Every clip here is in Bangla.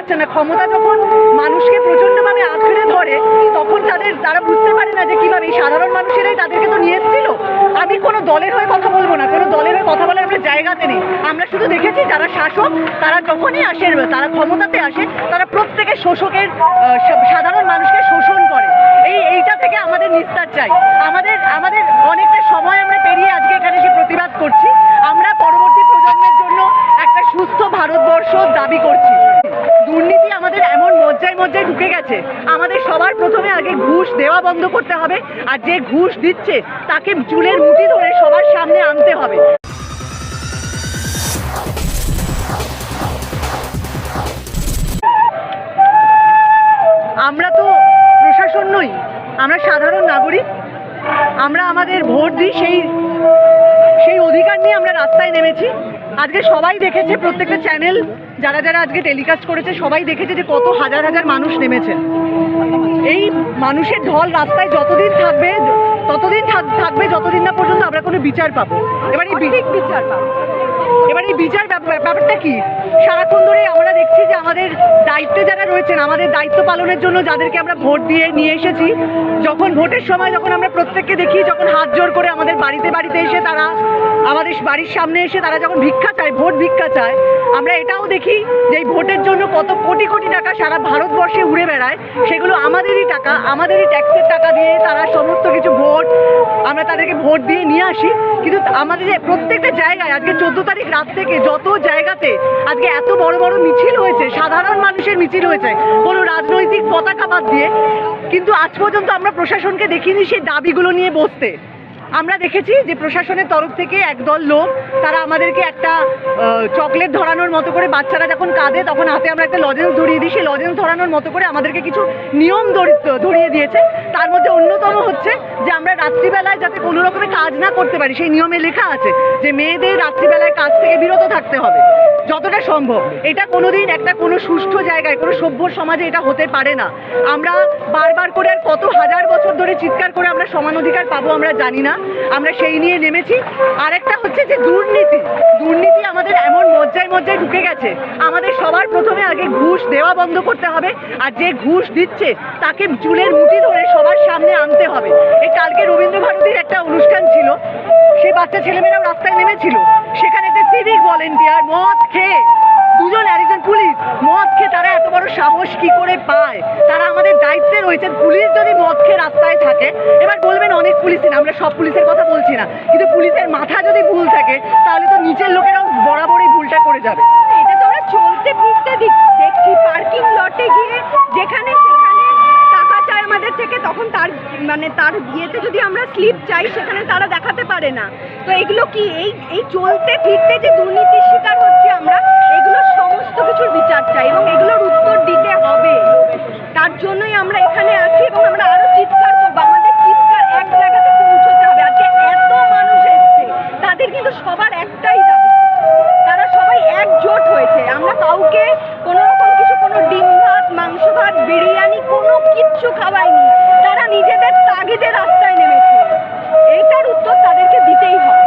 পারছে না। ক্ষমতা যখন মানুষকে প্রচণ্ডভাবে আঁকড়ে ধরে, তখন তাদের, তারা বুঝতে পারে না যে কীভাবে এই সাধারণ মানুষেরাই তাদেরকে তো নিয়ে এসেছিল। আমি কোনো দলের হয়ে কথা বলব না। কোনো দলের হয়ে কথা বলার আমরা জায়গাতে নেই। আমরা শুধু দেখেছি যারা শাসক, তারা যখনই আসে, তারা ক্ষমতাতে আসে, তারা প্রত্যেকে শোষকের সাধারণ মানুষকে শোষণ করে। এই, এইটা থেকে আমাদের নিস্তার চাই। আমাদের আমাদের অনেকটা সময় আমরা পেরিয়ে আজকে এখানে এসে প্রতিবাদ করছি। আমরা পরবর্তী প্রজন্মের জন্য একটা সুস্থ ভারতবর্ষ দাবি করছি। মজ্জায় ঢুকে গেছে। আমাদের সবার প্রথমে আগে ঘুষ দেওয়া বন্ধ করতে হবে, আর যে ঘুষ দিচ্ছে, তাকে চুলের মুঠি ধরে সবার সামনে আনতে হবে। আমরা তো প্রশাসন নই, আমরা সাধারণ নাগরিক। আমরা আমাদের ভোট দিই, সেই সেই অধিকার নিয়ে আমরা রাস্তায় নেমেছি। আজকে সবাই দেখেছে, প্রত্যেকটা চ্যানেল যারা যারা আজকে টেলিকাস্ট করেছে সবাই দেখেছে যে কত হাজার হাজার মানুষ নেমেছে। এই মানুষের ঢল রাস্তায় যতদিন থাকবে ততদিন থাক- থাকবে যতদিন না পর্যন্ত আমরা কোনো বিচার পাবো। এবার এই বিচার পাবো। এবার এই বিচার ব্যাপ- ব্যাপারটা কি? সারাক্ষণ ধরে আমরা দেখছি যে আমাদের দায়িত্বে যারা রয়েছেন আমাদের দায়িত্ব পালনের জন্য যাদেরকে আমরা ভোট দিয়ে নিয়ে এসেছি যখন ভোটের সময় যখন আমরা প্রত্যেককে দেখি যখন হাত জোর করে আমাদের বাড়িতে বাড়িতে এসে তারা আমাদের বাড়ির সামনে এসে তারা যখন ভিক্ষা চায় ভোট ভিক্ষা চায় আমরা এটাও দেখি যে এই ভোটের জন্য কত কোটি কোটি টাকা সারা ভারতবর্ষে উড়ে বেড়ায়। সেগুলো আমাদেরই টাকা, আমাদেরই ট্যাক্সের টাকা দিয়ে তারা সমস্ত কিছু ভোট, আমরা তাদেরকে ভোট দিয়ে নিয়ে আসি। কিন্তু আমাদের যে প্রত্যেকটা জায়গায় আজকে চোদ্দ তারিখ রাত থেকে যত জায়গাতে আজকে এত বড় বড় মিছিল হয়েছে, সাধারণ মানুষের মিছিল হয়েছে, কোনো রাজনৈতিক পতাকা বাদ দিয়ে। কিন্তু আজ পর্যন্ত আমরা প্রশাসনকে দেখিনি সেই দাবিগুলো নিয়ে বসতে। আমরা দেখেছি যে প্রশাসনের তরফ থেকে একদল লোক, তারা আমাদেরকে একটা চকলেট ধরানোর মতো করে বাচ্চারা যখন কাঁদে, তখন হাতে আমরা একটা লজেন্স ধরিয়ে দিই। সেই লজেন্স ধরানোর মতো করে আমাদেরকে কিছু নিয়ম ধরিয়ে দিয়েছে। তার মধ্যে অন্যতম হচ্ছে যে আমরা রাত্রিবেলায় যাতে কোনো রকমে কাজ না করতে পারি, সেই নিয়মে লেখা আছে যে মেয়েদের রাত্রিবেলায় কাজ থেকে বিরত থাকতে হবে। যতটা সম্ভব। এটা কোনোদিন একটা কোনো সুষ্ঠু জায়গায়, কোনো সভ্য সমাজে এটা হতে পারে না। আমরা বারবার করে আর কত হাজার বছর ধরে চিৎকার করে আমরা সমান অধিকার পাবো আমরা জানি না। আমরা সেই নিয়ে নেমেছি। আরেকটা হচ্ছে যে দুর্নীতি। দুর্নীতি আমাদের এমন মজ্জায় মজ্জায় ঢুকে গেছে। আমাদের সবার প্রথমে আগে ঘুষ দেওয়া বন্ধ করতে হবে, আর যে ঘুষ দিচ্ছে তাকে চুলের মুঠি ধরে সবার সামনে আনতে হবে। এই কালকে রবীন্দ্র ভারতীর একটা অনুষ্ঠান ছিল, সেই বাচ্চা ছেলেমেয়েরাও রাস্তায় নেমেছিল। সেখানে একটা সিভিক ভলেন্টিয়ার মদ খেয়ে দুজন আর একজন পুলিশ। মদ খেয়ে তারা এত বড় সাহস কি করে পায়? তারা আমাদের দায়িত্বে রয়েছেন। পুলিশ যদি মদ খেয়ে রাস্তায় থাকে, এবার বলবেন অনেক পুলিশ না, আমরা সব পুলিশের কথা বলছি না। কিন্তু পুলিশের মাথা যদি ভুল থাকে, তাহলে তো নিচের লোকেরাও বরাবরই ভুলটা করে যাবে। এটা তো আমরা চলতে ফিরতে দেখছি। পার্কিং লটে গিয়ে যেখানে সেখানে টাকা আমাদের থেকে, তখন তার মানে তার ইয়েতে যদি আমরা স্লিপ চাই, সেখানে তারা দেখাতে পারে না। তো এগুলো কি এই এই চলতে ফিরতে যে দুর্নীতির শিকার হচ্ছে আমরা আমরা এখানে আছি এবং আমরা আরও চিৎকার করব। আমাদের চিৎকার এক জায়গাতে পৌঁছতে হবে। আজকে এত মানুষ এসছে তাদের কিন্তু সবার একটাই দাবি। তারা সবাই একজোট হয়েছে। আমরা কাউকে কোনো রকম কিছু কোনো ডিম ভাত মাংস ভাত বিরিয়ানি কোনো কিচ্ছু খাওয়াইনি। তারা নিজেদের তাগিদে রাস্তায় নেমেছে। এইটার উত্তর তাদেরকে দিতেই হয়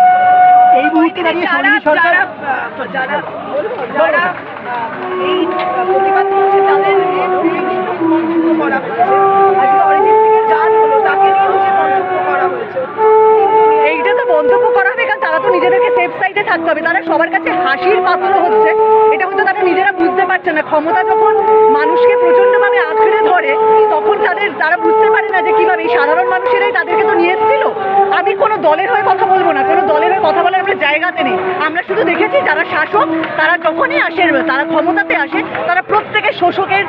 এই মুহূর্তে দাঁড়িয়ে সরকার যারা যারা এই প্রতিবাদ করছে তাদের এইটা তো মন্তব্য করা হবে, কারণ তারা তো নিজেদেরকে সেফ সাইডে থাকতে হবে। তারা সবার কাছে হাসির পাত্র হচ্ছে। এটা হয়তো তারা নিজেরা বুঝতে পারছে না। ক্ষমতা যখন মানুষকে প্রচণ্ডভাবে আঁকড়ে ধরে, তখন তাদের, তারা বুঝতে পারে না যে কীভাবে সাধারণ মানুষেরাই তাদেরকে তো নিয়ে দলের হয়ে কথা বলব না, কোনো দলের হয়ে কথা বলার আমরা জায়গাতে নেই। আমরা শুধু দেখেছি যারা শাসক, তারা যখনই আসে, তারা ক্ষমতাতে আসে, তারা প্রত্যেকে শোষকের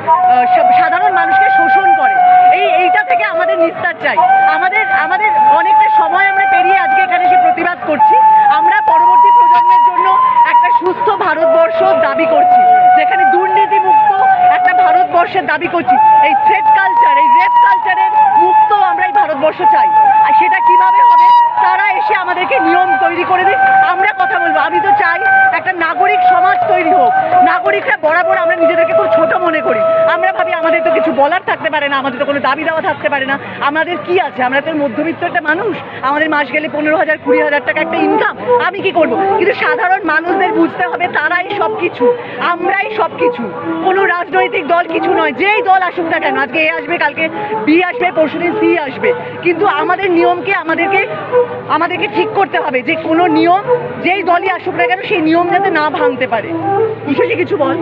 সাধারণ মানুষকে শোষণ করে। এই, এইটা থেকে আমাদের নিস্তার চাই। আমাদের আমাদের অনেকটা সময় আমরা পেরিয়ে আজকে এখানে এসে প্রতিবাদ করছি। আমরা পরবর্তী প্রজন্মের জন্য একটা সুস্থ ভারতবর্ষ দাবি করছি, যেখানে দুর্নীতি মুক্ত একটা ভারতবর্ষের দাবি করছি। এই থ্রেড কালচার এই রেপ কালচারের মুক্ত আমরা এই ভারতবর্ষ চাই আর সেটা কীভাবে হবে তারা এসে আমাদেরকে নিয়ম তৈরি করে দিক আমরা কথা বলব আমি তো চাই একটা নাগরিক সমাজ তৈরি হোক নাগরিকরা বরাবর আমরা নিজেদেরকে খুব ছোট মনে করি। আমরা ভাবি আমাদের তো কিছু বলার থাকতে পারে না, আমাদের তো কোনো দাবি দেওয়া থাকতে পারে না। আমাদের কি আছে? আমরা তো মধ্যবিত্ত একটা মানুষ। আমাদের মাস গেলে পনেরো হাজার, কুড়ি হাজার টাকা একটা ইনকাম আমি কি করব? কিন্তু সাধারণ মানুষদের বুঝতে হবে তারাই সব কিছু আমরাই সব কিছু কোনো রাজনৈতিক দল কিছু নয়। যেই দল আসুক না কেন, আজকে এ আসবে, কালকে বি আসবে, পরশুদিন সি আসবে। কিন্তু আমাদের নিয়মকে আমাদেরকে আমাদেরকে ঠিক করতে হবে যে কোনো নিয়ম, যেই দলই আসুক না কেন, সেই নিয়ম যাতে না ভাঙতে পারে। বিশেষই কিছু বল।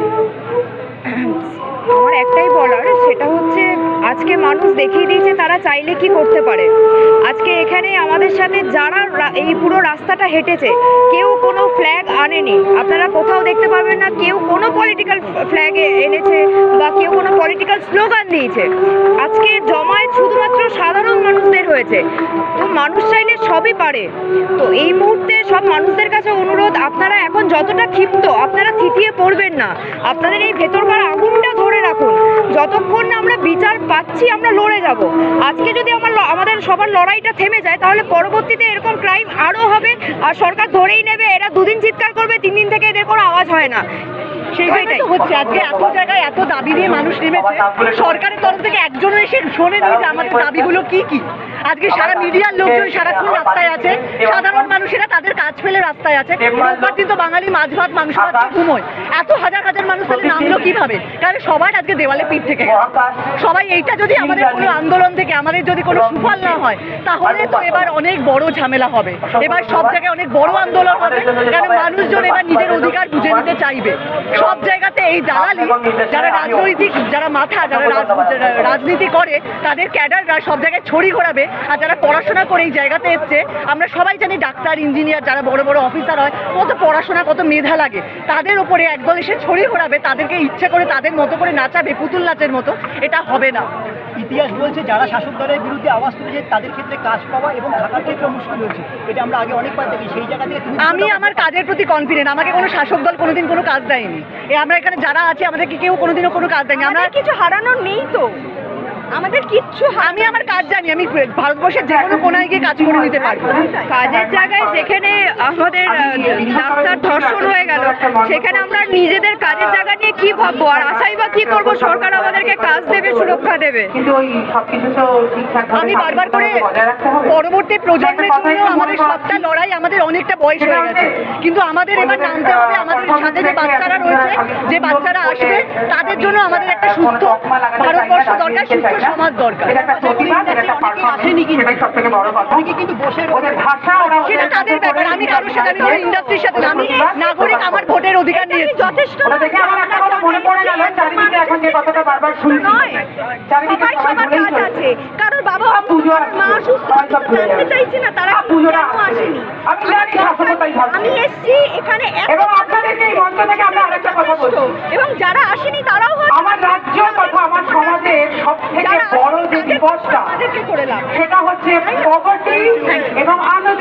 আমার একটাই বলার, সেটা হচ্ছে আজকে মানুষ দেখিয়ে দিয়েছে তারা চাইলে কি করতে পারে। আজকে এখানে আমাদের সাথে যারা এই পুরো রাস্তাটা হেঁটেছে, কেউ কোনো ফ্ল্যাগ আনেনি। আপনারা কোথাও দেখতে পাবেন না, কেউ কোনো পলিটিক্যাল ফ্ল্যাগ এনেছে বা কেউ কোনো পলিটিক্যাল স্লোগান দিয়েছে। আজকে জমায়েত শুধুমাত্র হয়েছে। তো মানুষ চাইলে সবই পারে। তো এই মুহূর্তে সব মানুষদের কাছে অনুরোধ আপনারা এখন যতটা ক্ষিপ্ত আপনারা থিতিয়ে পড়বেন না। আপনাদের এই ভেতরকার আগুনটা ধরে রাখুন। যতক্ষণ না আমরা বিচার পাচ্ছি আমরা লড়ে যাব। আজকে যদি আমার আমাদের সবার লড়াইটা থেমে যায় তাহলে পরবর্তীতে এরকম ক্রাইম আরও হবে আর সরকার ধরেই নেবে। এরা দুদিন চিৎকার করবে তিন দিন থেকে এদের কোনো আওয়াজ হয় না। তো হচ্ছে। আজকে এত জায়গায় এত দাবি নিয়ে মানুষ নেমেছে। সরকারের তরফ থেকে একজনও এসে শোনেনি যে আমাদের দাবিগুলো কি কি? আজকে সারা মিডিয়ার লোকজন সারাক্ষণ রাস্তায় আছে। সাধারণ মানুষেরা তাদের কাজ ফেলে রাস্তায় আছে। রোববার দিন তো বাঙালি মাছ ভাত মাংস ভাত ঘুমোয় এত হাজার হাজার মানুষ তাহলে নামলো কীভাবে? কারণ সবার আজকে দেওয়ালে পিঠ থেকে সবাই এইটা যদি আমাদের কোনো আন্দোলন থেকে আমাদের যদি কোনো সুফল না হয় তাহলে তো এবার অনেক বড় ঝামেলা হবে। এবার সব জায়গায় অনেক বড় আন্দোলন হবে কারণ মানুষজন এবার নিজের অধিকার বুঝে নিতে চাইবে। সব জায়গাতে এই দালালি যারা রাজনৈতিক যারা মাথা যারা রাজনীতি করে তাদের ক্যাডাররা সব জায়গায় ছড়ি ঘোরাবে। আর যারা পড়াশোনা করে এই জায়গাতে এসছে আমরা সবাই জানি ডাক্তার ইঞ্জিনিয়ার যারা বড় বড় অফিসার হয় কত পড়াশোনা কত মেধা লাগে। তাদের উপরে একদল এসে ছড়ি ঘোরাবে তাদেরকে ইচ্ছে করে তাদের মতো করে নাচাবে পুতুল নাচের মতো এটা হবে না। ইতিহাস বলছে যারা শাসক দলের বিরুদ্ধে আওয়াজ তুলেছে তাদের ক্ষেত্রে কাজ পাওয়া এবং থাকার ক্ষেত্রে মুশকিল হয়েছে। এটা আমরা আগে অনেকবার দেখি সেই জায়গা থেকে আমি আমার কাজের প্রতি কনফিডেন্ট আমাকে কোনো শাসক দল কোনোদিন কোনো কাজ দেয়নি। এ আমরা এখানে যারা আছে আমাদেরকে কেউ কোনোদিনও কোনো কাজ দেয়নি আমরা আমরা কিছু হারানোর নেই তো। আমাদের কিচ্ছু আমি আমার কাজ জানি আমি ভারতবর্ষের যে কোনো কোনায় গিয়ে কাজ করে নিতে পারব। কাজের জায়গায় যেখানে আমাদের ডাক্তার ধর্ষণ হয়ে গেল সেখানে আমরা নিজেদের কাজের জায়গা নিয়ে কি ভাববো? আর আশাই বা কি করব? সরকার আমাদেরকে কাজ দেবে সুরক্ষা দেবে। আমি বারবার করে পরবর্তী প্রজন্মের জন্য আমাদের সবটা লড়াই আমাদের অনেকটা বয়স হয়ে গেছে। কিন্তু আমাদের এবার নামতে হবে আমাদের সাথে যে বাচ্চারা রয়েছে যে বাচ্চারা আসবে তাদের জন্য আমাদের একটা সুস্থ ভারতবর্ষ দরকার সুস্থ সমাজ দরকার। এটা একটা প্রতিবাদ এটা একটা সেটাই বড় কথা। অনেকে কিন্তু বসে ওদের ভাষা ওরা সেটা তাদের ব্যাপার। আমি কারোর সাথে আমি ইন্ডাস্ট্রির সাথে। আমি নাগরিক আমার ভোটের অধিকার নিয়ে যথেষ্ট? ওটা দেখে আমার একটা কথা মনে পড়ে গেল চারিদিকে এখন যে কথাটা বারবার শুনছি। চারিদিকে সবাই চলছে। বাবা পুজোর মা অসুস্থ জানতে চাইছি না তারা পুজোটা আসেনি? আমি জানি শাসনতাই ভাবছে। আমি এসেছি এখানে এবং আপনাদেরকে এই মঞ্চ থেকে আমরা আরেকটা কথা বলছি। এবং যারা আসেনি তারাও আমার রাজ্য তথা আমার সমাজের সব থেকে যারা বড় যে বিপদটা সেটা হচ্ছে পভার্টি এবং আনন্দ।